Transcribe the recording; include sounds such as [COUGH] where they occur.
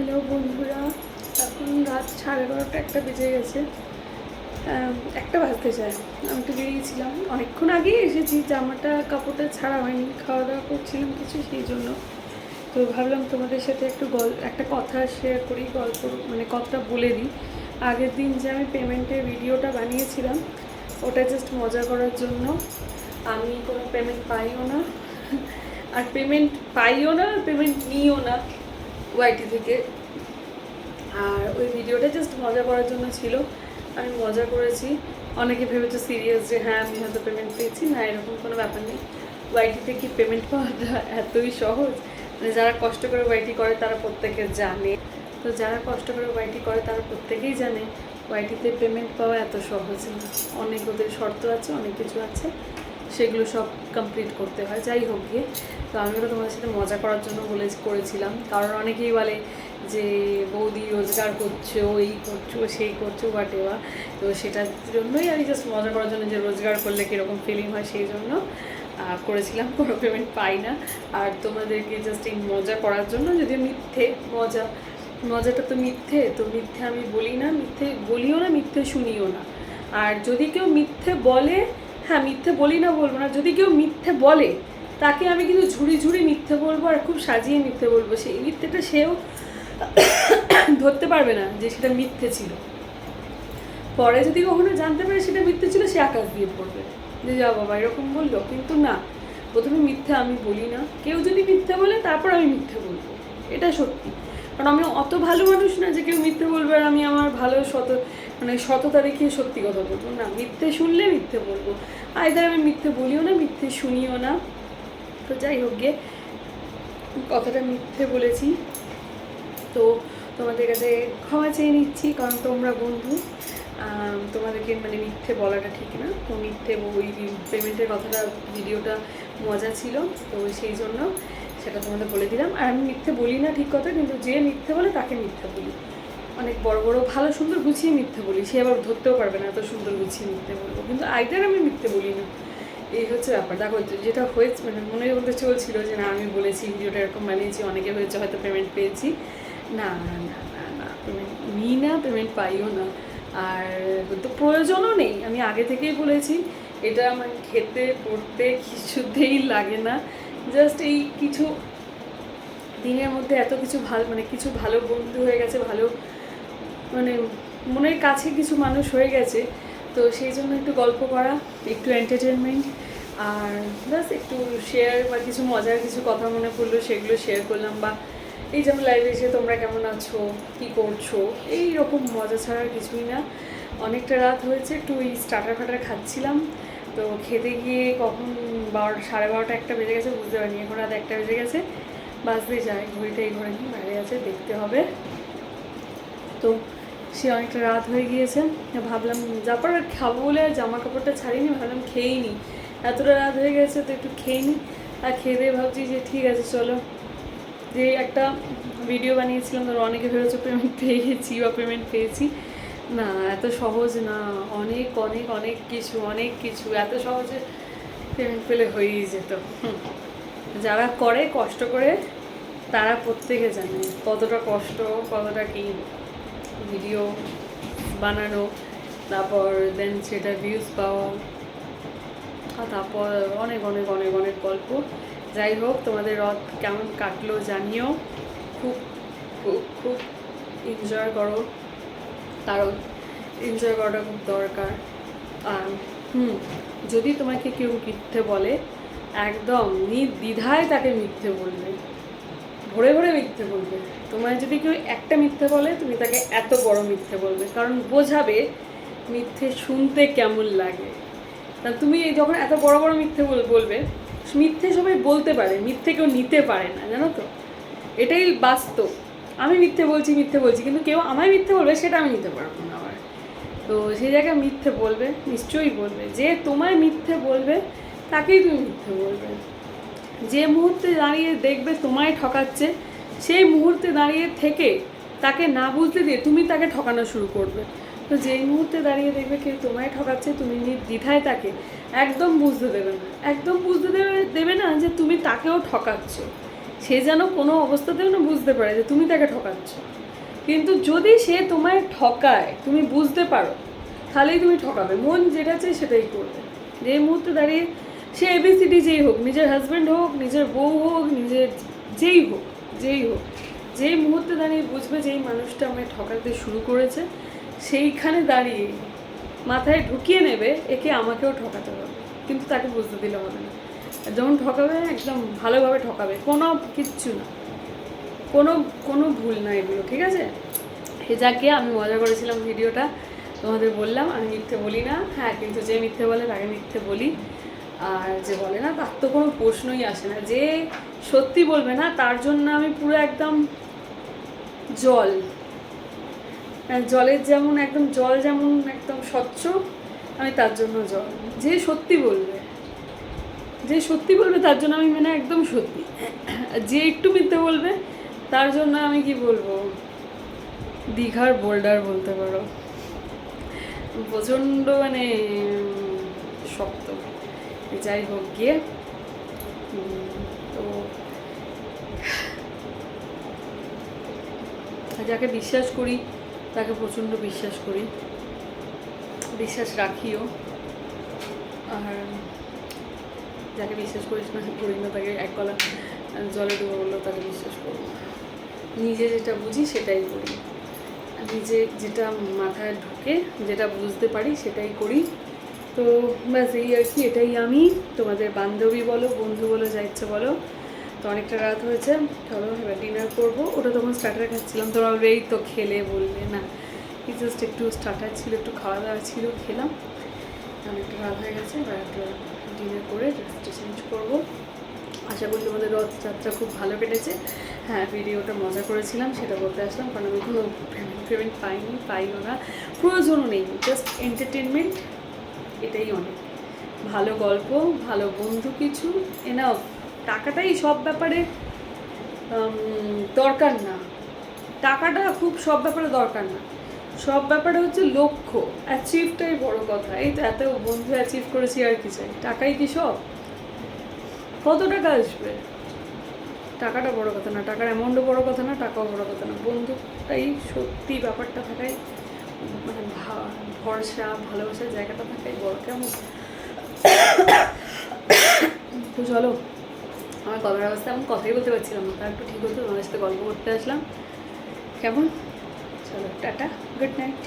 Hello বন্ধুরা, এখন রাত সাড়ে বারোটা একটা বেজে গেছে। একটা বাজতে চায়। আমি তো বেরিয়েছিলাম। অনেকক্ষণ আগেই এসেছি, জামাটা, কাপড়টা ছাড়া হয়নি খাওয়া দাওয়া করছিলাম কিছু সেই জন্য। তো ভাবলাম তোমাদের সাথে একটু গল একটা কথা শেয়ার করি, গল্প মানে কথাটা বলে দিই। আগের দিন যে আমি পেমেন্টের ভিডিওটা বানিয়েছিলাম, ওটা জাস্ট মজা করার জন্য। আমি কোনো পেমেন্ট পাইও না। আর পেমেন্ট পাইও না পেমেন্ট নিও না। ওয়াইটি থেকে। আর ওই ভিডিওটা জাস্ট মজা করার জন্য ছিল। আমি মজা করেছি। অনেকে ভেবেছে সিরিয়াস যে হ্যাঁ আমি হয়তো পেমেন্ট পেয়েছি। না, এরকম কোনো ব্যাপার নেই। ওয়াইটিতে কি পেমেন্ট পাওয়াটা এতই সহজ। মানে যারা কষ্ট করে ওয়াইটি করে, তারা প্রত্যেকে জানে। তো যারা কষ্ট করে ওয়াইটি করে, তারা প্রত্যেকেই জানে। ওয়াইটিতে পেমেন্ট পাওয়া এত সহজ অনেক ওদের শর্ত আছে, অনেক কিছু আছে। সেগুলো সব কমপ্লিট করতে হয়। যাই হোক গিয়ে, তো আমি ওটা তোমাদের সাথে মজা করার জন্য বলে করেছিলাম। কারণ অনেকেই বলে যে, বৌদি রোজগার করছ এই করছ সেই করছ বাট এবার তো সেটার জন্যই আমি জাস্ট মজা করার জন্য যে রোজগার করলে কীরকম ফিলিং হয় সেই জন্য করেছিলাম। [LAUGHS] কোনো পেমেন্ট পাই না। আর তোমাদেরকে জাস্ট এই মজা করার জন্য যদি মিথ্যে, মজা, মজাটা তো মিথ্যে তো মিথ্যে আমি বলি না, মিথ্যে বলিও না, মিথ্যে শুনিও না। আর যদি কেউ মিথ্যে বলে হ্যাঁ মিথ্যে বলি না, বলব না। যদি কেউ মিথ্যে বলে, তাকে আমি কিন্তু ঝুড়ি ঝুড়ি মিথ্যে বলব আর খুব সাজিয়ে মিথ্যে বলব। সেই মিথ্যেটা সেও ধরতে পারবে না যে সেটা মিথ্যে ছিল। পরে যদি কখনো জানতে পারে সেটা মিথ্যে ছিল, সে আকাশ দিয়ে পড়বে। যে যা বাবা, এরকম বলল। কিন্তু না, প্রথমে মিথ্যে আমি বলি না। কেউ যদি মিথ্যে বলে, তারপর আমি মিথ্যে বলব। এটা সত্যি। কারণ আমি অত ভালো মানুষ না যে কেউ মিথ্যে বলবে আর আমি আমার ভালো, সত মানে সততা দেখিয়ে সত্যি কথা বলব না, মিথ্যে শুনলে মিথ্যে বলব। আইদার আমি মিথ্যে বলিও না, মিথ্যে শুনিও না। তো যাই হোক গিয়ে কথাটা মিথ্যে বলেছি। তো তোমাদের কাছে ক্ষমা চেয়ে নিচ্ছি, কারণ তোমরা বন্ধু। তোমাদেরকে মানে মিথ্যে বলাটা ঠিক না। তো মিথ্যে ওই পেমেন্টের কথাটা ভিডিওটা মজা ছিল। তো সেই জন্য সেটা তোমাদের বলে দিলাম। আর আমি মিথ্যে বলি না ঠিক কথা, কিন্তু যে মিথ্যে বলে তাকে মিথ্যে বলি। অনেক বড় বড়, ভালো সুন্দর গুছিয়ে মিথ্যে বলি। সে আবার ধরতেও পারবে না এত সুন্দর গুছিয়ে মিথ্যে বলব। কিন্তু আইদার আমি মিথ্যে বলি না। এই হচ্ছে ব্যাপার। দেখো যেটা হয়েছে মানে মনের মধ্যে চলছিল যে না, আমি বলেছি, ভিডিওটা এরকম বানিয়েছি, অনেকে হয়েছে হয়তো পেমেন্ট পেয়েছি। না না না না না পেমেন্ট নিই না পেমেন্ট পাইও না। আর তো প্রয়োজনও নেই। আমি আগে থেকেই বলেছি, এটা আমার খেতে, পড়তে কিছুতেই লাগে না। জাস্ট এই কিছু দিনের মধ্যে এত কিছু ভালো মানে কিছু ভালো বন্ধু হয়ে গেছে, ভালো মানে মনের কাছে কিছু মানুষ হয়ে গেছে। তো সেই জন্য একটু গল্প করা, একটু এন্টারটেনমেন্ট আর ব্যাস একটু শেয়ার বা কিছু মজার কিছু কথা মনে পড়ল, সেগুলো শেয়ার করলাম বা এই যেমন লাইভে এসে তোমরা কেমন আছো, কী করছ, এই রকম মজা ছাড়া কিছুই না। অনেকটা রাত হয়েছে, একটু ওই স্টার্টার ফাটার খাচ্ছিলাম। তো খেতে গিয়ে কখন বারো, সাড়ে বারোটা একটা বেজে গেছে, বুঝতে পারিনি। এখন রাত একটা বেজে গেছে বাজতে যায় ঘড়িটা এই ঘরে নিয়ে বাইরে আছে, দেখতে হবে। তো সে অনেকটা রাত হয়ে গিয়েছে। ভাবলাম যারপর খাব বলে আর জামা কাপড়টা ছাড়িনি, ভাবলাম খেয়েই নি। এতটা রাত হয়ে গেছে তো একটু খেয়ে নিই আর খেয়ে দিয়ে ভাবছি যে ঠিক আছে, চলো। যে একটা ভিডিও বানিয়েছিলাম, ধরো অনেকে ভেবেছে পেমেন্ট পেয়ে গেছি বা পেমেন্ট পেয়েছি। না, এত সহজ না। অনেক অনেক অনেক কিছু অনেক কিছু। এত সহজে পেমেন্ট পেলে হয়েই যেত। যারা করে কষ্ট করে, তারা প্রত্যেকে জানে কতটা কষ্ট, কতটা কি। ভিডিও বানানো, তারপর দেন সেটা ভিউজ পাওয়া তারপর অনেক অনেক অনেক অনেক গল্প। যাই হোক, তোমাদের রথ কেমন কাটলো জানিও। খুব খুব খুব এনজয় করো। কারণ এনজয় করাটা খুব দরকার। আর, হুম, যদি তোমাকে কেউ মিথ্যে বলে, একদম নির্দ্বিধায় তাকে মিথ্যে বলবে। ভরে ভরে মিথ্যে বলবে। তোমায় যদি কেউ একটা মিথ্যে বলে, তুমি তাকে এত বড় মিথ্যে বলবে। কারণ বোঝাবে মিথ্যে শুনতে কেমন লাগে। তা তুমি যখন এত বড় বড় মিথ্যে বলবে, মিথ্যে সবাই বলতে পারে, মিথ্যে কেউ নিতে পারে না, জানো তো? এটাই বাস্তব। আমি মিথ্যে বলছি মিথ্যে বলছি, কিন্তু কেউ আমায় মিথ্যে বলবে, সেটা আমি নিতে পারব না আবার। তো সেই জায়গায় মিথ্যে বলবে, নিশ্চয়ই বলবে। যে তোমায় মিথ্যে বলবে, তাকেই তুমি মিথ্যে বলবে। যে মুহূর্তে দাঁড়িয়ে দেখবে তোমায় ঠকাচ্ছে, সেই মুহূর্তে দাঁড়িয়ে থেকে তাকে না বুঝতে দিয়ে তুমি তাকে ঠকানো শুরু করবে। তো যেই মুহূর্তে দাঁড়িয়ে দেখবে কেউ তোমায় ঠকাচ্ছে, তুমি দ্বিধায় তাকে একদম বুঝতে দেবে না। একদম বুঝতে দেবে দেবে না যে তুমি তাকেও ঠকাচ্ছ। সে যেন কোনো অবস্থাতেও না বুঝতে পারে যে তুমি তাকে ঠকাচ্ছ। কিন্তু যদি সে তোমায় ঠকায়, তুমি বুঝতে পারো, তাহলেই তুমি ঠকাবে। মন যেটা চাই সেটাই করবে। যে মুহূর্তে দাঁড়িয়ে সে এবিসিডি যেই হোক, নিজের হাজব্যান্ড হোক, নিজের বউ হোক, নিজের যেই হোক যেই হোক যেই মুহূর্তে দাঁড়িয়ে বুঝবে যেই মানুষটা আমায় ঠকাতে শুরু করেছে, সেইখানে দাঁড়িয়ে মাথায় ঢুকিয়ে নেবে, একে আমাকেও ঠকাতে হবে। কিন্তু তাকে বুঝতে দিলে হবে না। যখন ঠকাবে, একদম ভালোভাবে ঠকাবে, কোনো কিচ্ছু না। কোনো কোনো ভুল না এগুলো, ঠিক আছে? সে যাকে আমি মজা করেছিলাম ভিডিওটা, তোমাদের বললাম, আমি মিথ্যে বলি না। হ্যাঁ কিন্তু যে মিথ্যে বলে, তাকে মিথ্যে বলি। আর যে বলে না তার তো কোনো প্রশ্নই আসে না। যে সত্যি বলবে না তার জন্য আমি পুরো একদম জল। হ্যাঁ, জলের যেমন একদম জল যেমন একদম স্বচ্ছ আমি তার জন্য জল। যে সত্যি বলবে যে সত্যি বলবে তার জন্য আমি মানে একদম সত্যি। যে একটু মিথ্যে বলবে তার জন্য আমি কি বলব? দীঘার বোল্ডার বলতে পারো। প্রচণ্ড মানে যাই হোক গিয়ে তো যাকে বিশ্বাস করি তাকে প্রচণ্ড বিশ্বাস করি বিশ্বাস রাখিও আর যাকে বিশ্বাস করিস না করি না তাকে এক গলা জলে ডুবে বললেও তাকে বিশ্বাস করব নিজে যেটা বুঝি সেটাই করি নিজে যেটা মাথায় ঢুকে যেটা বুঝতে পারি সেটাই করি তো ব্যাস, এই আর কি, এটাই আমি। তোমাদের বান্ধবী বলো, বন্ধু বলো, যা ইচ্ছে বলো। তো অনেকটা রাত হয়েছে, চলো এবার ডিনার করব। ওটা তখন স্টার্টার খাচ্ছিলাম তোমরা এই তো খেলে বললে, না। জাস্ট একটু স্টার্টার ছিল, একটু খাওয়া দাওয়া ছিল, খেলাম। অনেকটা রাত হয়ে গেছে, এবার একটা ডিনার করে ড্রেসটা চেঞ্জ করব। আশা করি তোমাদের রথযাত্রা খুব ভালো কেটেছে। হ্যাঁ ভিডিওটা মজা করেছিলাম, সেটা বলতে আসলাম, কারণ আমি কোনো পেমেন্ট পেমেন্ট পাইনি, পাইও না। প্রয়োজনও নেই জাস্ট এন্টারটেনমেন্ট এটাই অনেক। ভালো গল্প, ভালো বন্ধু কিছু এনাফ টাকাটাই সব ব্যাপারে দরকার না। টাকাটা খুব সব ব্যাপারে দরকার না। সব ব্যাপারে হচ্ছে লক্ষ্য। অ্যাচিভটাই বড় কথা। এই তো এত বন্ধু অ্যাচিভ করেছি, আর কি চাই? টাকাই কি সব? কত টাকা আসবে? টাকাটা বড় কথা না। টাকার অ্যামাউন্টও বড় কথা না, টাকাও বড় কথা না। বন্ধুটাই সত্যি ব্যাপারটা থাকাই মানে ভরসা, ভালোবাসার জায়গাটা থাকাই বড়। কেমন? তো চলো, আমার গলার অবস্থা এমন কথাই বলতে পারছিলাম না। তার একটু ঠিক হতো তোমার সাথে গল্প করতে আসলাম। কেমন? চলো, টাটা গুড নাইট